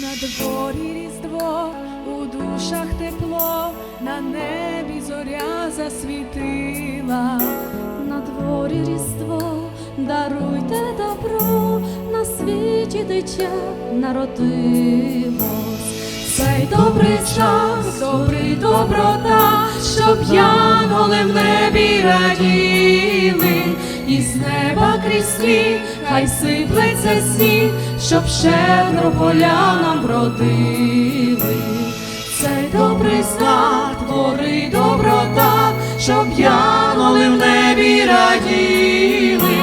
На дворі різдво, у душах тепло, на небі зоря засвітила. На дворі різдво, даруйте добро, на світі дитя народилось. Цей добрий час, добрий доброта, щоб янголи в небі раділи, і з неба крізь сніг, хай сиплеться сніг, щоб щедро поля нам вродили. Цей добрий знак, твори доброта, щоб янголи в небі раділи,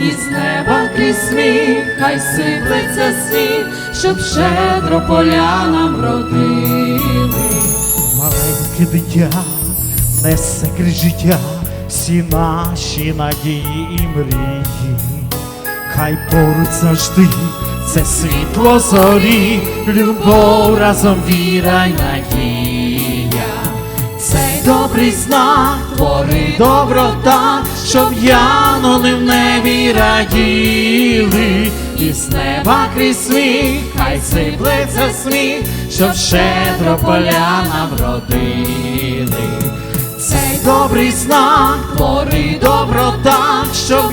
і з неба крізь сміх, хай сиплеться сніг, щоб щедро поля нам вродили. Маленьке дитя несе крізь життя всі наші надії і мрії. Хай поруч завжди це світло зорі, любов разом віра й надія. Цей добрий знак, твори доброта, щоб яноли в небі раділи, і з неба крізь сміх, хай сиплеться сміх, щоб щедро поля нам родили. Цей добрий знак, твори доброта, щоб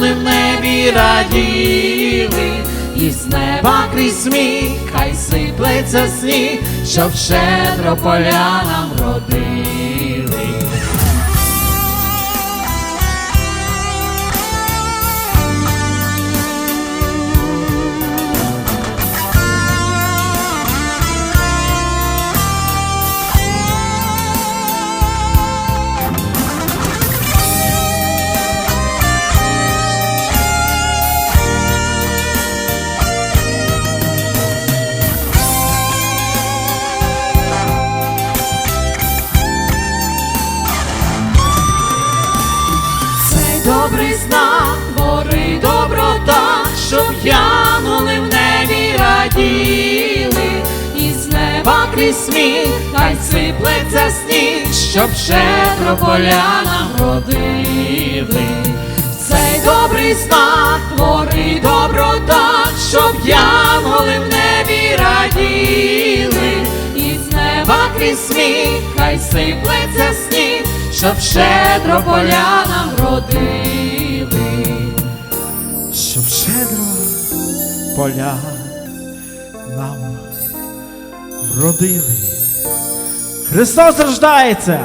яноли в небі раділи, і з неба крізь сміх, хай сиплеться сніг, щоб щедро поля нам добрий знак, твори доброта, щоб янули в небі раділи, і з неба крізь сміх, хай сиплеться сніг, щоб щедро поля нам родили. Цей добрий знак, твори доброта, щоб янголи в небі раділи, і з неба крізь сміх, хай сиплеться сніг, щоб щедро поля нам родили, щоб щедро поля нам вродили. Христос рождається!